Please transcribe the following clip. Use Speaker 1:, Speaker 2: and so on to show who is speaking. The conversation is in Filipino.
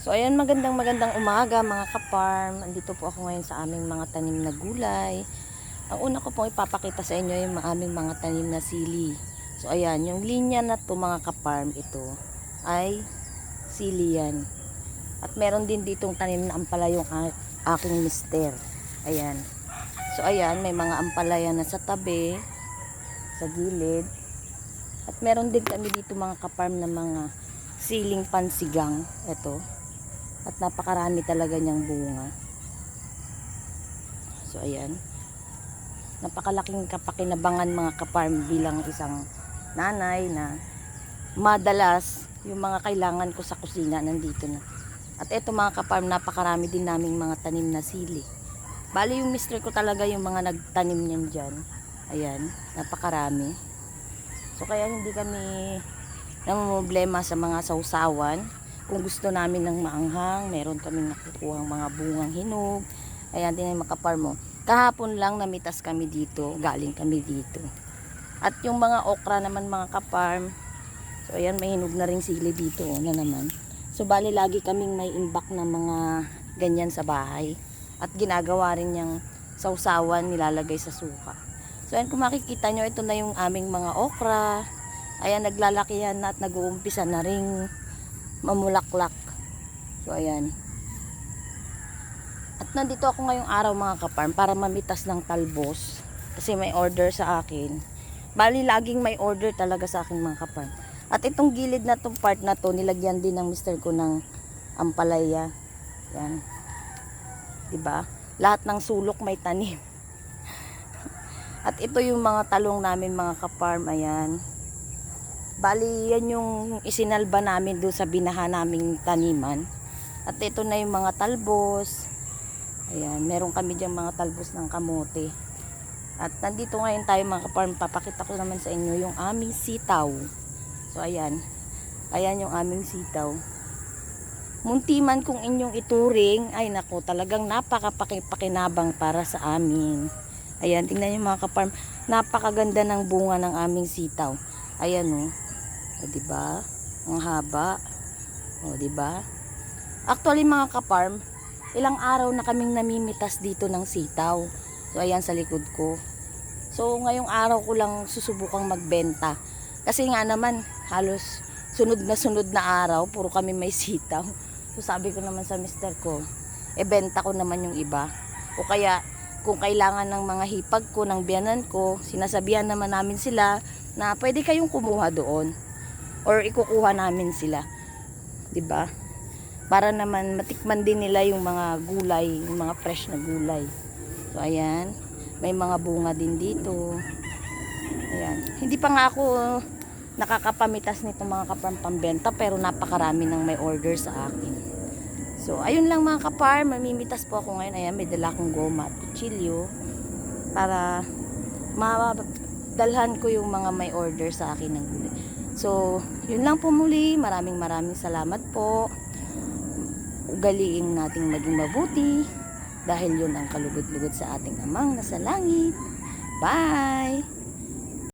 Speaker 1: So ayan magandang magandang umaga mga kaparm. Andito po ako ngayon sa aming mga tanim na gulay. Ang una ko pong ipapakita sa inyo yung aming mga tanim na sili. So ayan, yung linya na to mga kaparm ito ay sili yan. At meron din ditong tanim na ampalaya yung aking mister. Ayan. So ayan, may mga ampalaya na sa tabi, sa gilid. At meron din kami dito mga kaparm na mga siling pansigang. Ito. At napakarami talaga niyang bunga. So ayan. Napakalaking kapakinabangan mga kaparm bilang isang nanay na madalas yung mga kailangan ko sa kusina nandito na. At eto mga kaparm, napakarami din naming mga tanim na sili. Bali yung mister ko talaga yung mga nagtanim niyan dyan. Ayan, napakarami. So kaya hindi kami namumblema sa mga sausawan. Kung gusto namin ng maanghang, meron kaming nakukuha mga bungang hinog. Ayan, din yung makapar mo. Kahapon lang namitas kami dito, galing kami dito. At yung mga okra naman mga kaparm, so ayan, may hinog na ring sili dito, oh, na naman. So bali lagi kaming may imbak na mga ganyan sa bahay. At ginagawa rin niyang sausawan, nilalagay sa suka. So ayan, kung makikita nyo, ito na yung aming mga okra. Ayan, naglalakihan na at nag-uumpisa na ring mamulaklak. So ayan. At nandito ako ngayong araw mga kaparm para mamitas ng talbos. Kasi may order sa akin. Bali, laging may order talaga sa akin mga kaparm. At itong gilid na tong part na to, nilagyan din ng mister ko ng ampalaya. Yan. 'Di ba? Lahat ng sulok may tanim. At ito yung mga talong namin mga kaparm. Ayan. Bali, yan yung isinalba namin doon sa binaha naming taniman. At ito na yung mga talbos. Ayan, meron kami diyang mga talbos ng kamote. At nandito ngayon tayo mga kaparm, papakita ko naman sa inyo yung aming sitaw. So ayan, ayan yung aming sitaw. Munti man kung inyong ituring, ay nako, talagang napakapakinabang para sa amin. Ayan, tingnan niyo mga kaparm, napakaganda ng bunga ng aming sitaw. Ayan oh. O, di ba? Ang haba. O, di ba? Actually mga kaparm, ilang araw na kaming namimitas dito ng sitaw. So ayan sa likod ko. So ngayong araw ko lang susubukang magbenta. Kasi nga naman halos sunod na sunod na araw, puro kami may sitaw. So sabi ko naman sa mister ko, e benta ko naman yung iba. O kaya kung kailangan ng mga hipag ko, ng biyanan ko, sinasabihan naman namin sila na pwede kayong kumuha doon. Or ikukuha namin sila. 'Di ba? Para naman matikman din nila yung mga gulay, yung mga fresh na gulay. So ayan, may mga bunga din dito. Ayan. Hindi pa nga ako nakakapamitas nito mga kapampambenta pero napakarami nang may order sa akin. So ayun lang mga kapar, mamimitas po ako ngayon. Ayan, may dala akong goma at kutsilyo para madalhan ko yung mga may order sa akin ng gulay. So, yun lang po muli. Maraming maraming salamat po. Ugaliin nating maging mabuti dahil yun ang kalugod-lugod sa ating amang nasa langit. Bye!